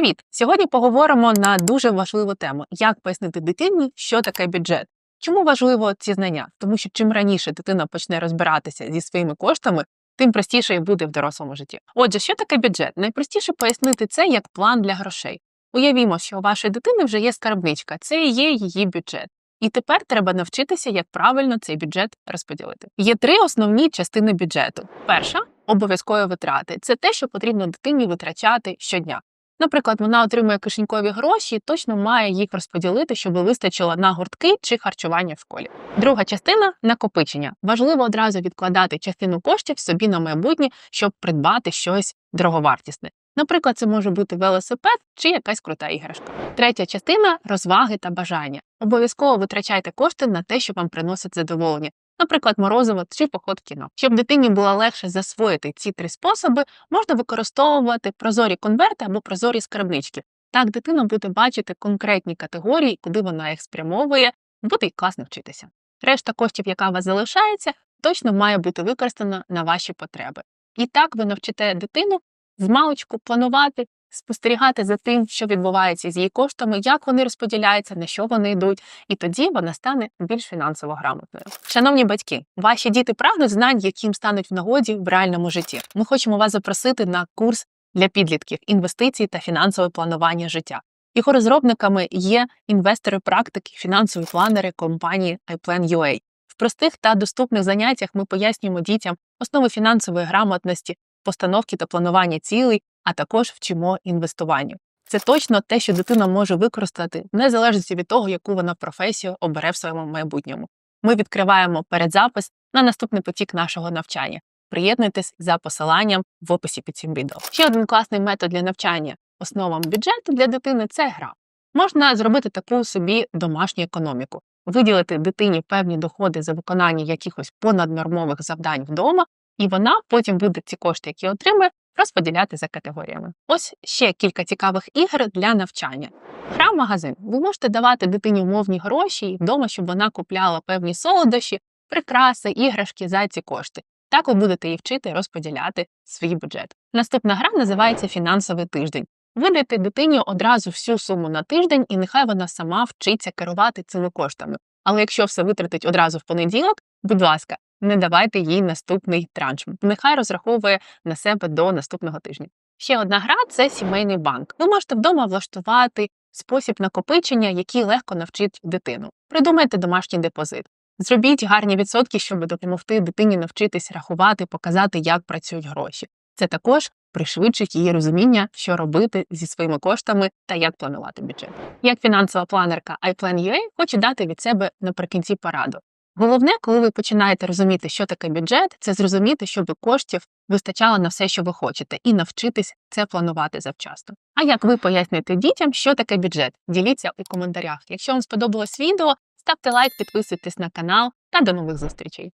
Привіт! Сьогодні поговоримо на дуже важливу тему: як пояснити дитині, що таке бюджет. Чому важливо ці знання? Тому що чим раніше дитина почне розбиратися зі своїми коштами, тим простіше і буде в дорослому житті. Отже, що таке бюджет? Найпростіше пояснити це як план для грошей. Уявімо, що у вашої дитини вже є скарбничка, це і є її бюджет. І тепер треба навчитися, як правильно цей бюджет розподілити. Є три основні частини бюджету. Перша обов'язкові витрати це те, що потрібно дитині витрачати щодня. Наприклад, вона отримує кишенькові гроші і точно має їх розподілити, щоб вистачило на гуртки чи харчування в школі. Друга частина накопичення. Важливо одразу відкладати частину коштів собі на майбутнє, щоб придбати щось дороговартісне. Наприклад, це може бути велосипед чи якась крута іграшка. Третя частина розваги та бажання. Обов'язково витрачайте кошти на те, що вам приносить задоволення. Наприклад, морозиво чи поход в кіно. Щоб дитині було легше засвоїти ці три способи, можна використовувати прозорі конверти або прозорі скарбнички. Так дитина буде бачити конкретні категорії, куди вона їх спрямовує, буде й класно вчитися. Решта коштів, яка у вас залишається, точно має бути використана на ваші потреби. І так ви навчите дитину з маличку планувати, спостерігати за тим, що відбувається з її коштами, як вони розподіляються, на що вони йдуть, і тоді вона стане більш фінансово грамотною. Шановні батьки, ваші діти прагнуть знань, яким стануть в нагоді в реальному житті. Ми хочемо вас запросити на курс для підлітків інвестицій та фінансове планування життя. Його розробниками є інвестори практики, фінансові планери компанії iPlan.ua. В простих та доступних заняттях ми пояснюємо дітям основи фінансової грамотності, постановки та планування цілей, а також вчимо інвестуванню. Це точно те, що дитина може використати незалежно від того, яку вона професію обере в своєму майбутньому. Ми відкриваємо передзапис на наступний потік нашого навчання. Приєднуйтесь за посиланням в описі під цим відео. Ще один класний метод для навчання основам бюджету для дитини це гра. Можна зробити таку собі домашню економіку, виділити дитині певні доходи за виконання якихось понаднормових завдань вдома, і вона потім буде ці кошти, які отримує, розподіляти за категоріями. Ось ще кілька цікавих ігр для навчання. Гра магазин. Ви можете давати дитині умовні гроші і вдома, щоб вона купляла певні солодощі, прикраси, іграшки за ці кошти. Так ви будете її вчити розподіляти свій бюджет. Наступна гра називається фінансовий тиждень. Видайте дитині одразу всю суму на тиждень, і нехай вона сама вчиться керувати цими коштами. Але якщо все витратить одразу в понеділок, будь ласка, не давайте їй наступний транш. Нехай розраховує на себе до наступного тижня. Ще одна гра це сімейний банк. Ви можете вдома влаштувати спосіб накопичення, який легко навчить дитину. Придумайте домашній депозит. Зробіть гарні відсотки, щоб допомогти дитині навчитись рахувати, показати, як працюють гроші. Це також пришвидшить її розуміння, що робити зі своїми коштами та як планувати бюджет. Як фінансова планерка iPlan.ua хочу дати від себе наприкінці пораду. Головне, коли ви починаєте розуміти, що таке бюджет, це зрозуміти, щоб коштів вистачало на все, що ви хочете, і навчитись це планувати завчасно. А як ви поясните дітям, що таке бюджет? Діліться у коментарях. Якщо вам сподобалось відео, ставте лайк, підписуйтесь на канал та до нових зустрічей.